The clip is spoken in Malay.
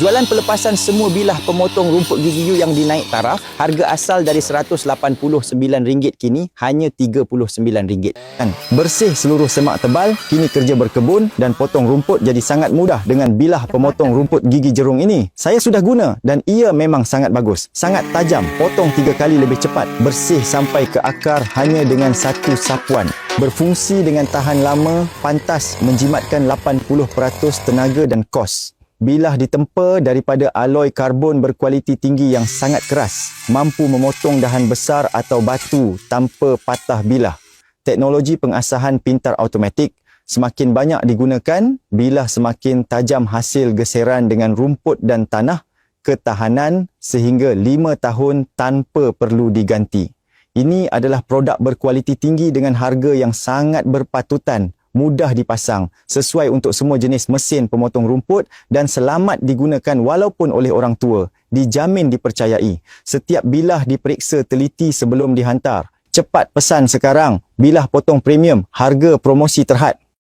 Jualan pelepasan semua bilah pemotong rumput gigi you yang dinaik taraf, harga asal dari RM189 kini hanya RM39. Kan? Bersih seluruh semak tebal, kini kerja berkebun dan potong rumput jadi sangat mudah dengan bilah pemotong rumput gigi jerung ini. Saya sudah guna dan ia memang sangat bagus. Sangat tajam, potong tiga kali lebih cepat, bersih sampai ke akar hanya dengan satu sapuan. Berfungsi dengan tahan lama, pantas menjimatkan 80% tenaga dan kos. Bilah ditempa daripada aloi karbon berkualiti tinggi yang sangat keras, mampu memotong dahan besar atau batu tanpa patah bilah. Teknologi pengasahan pintar automatik semakin banyak digunakan, bilah semakin tajam hasil geseran dengan rumput dan tanah, ketahanan sehingga 5 tahun tanpa perlu diganti. Ini adalah produk berkualiti tinggi dengan harga yang sangat berpatutan mudah dipasang, sesuai untuk semua jenis mesin pemotong rumput dan selamat digunakan walaupun oleh orang tua. Dijamin dipercayai. Setiap bilah diperiksa teliti sebelum dihantar. Cepat pesan sekarang. Bilah potong premium, harga promosi terhad.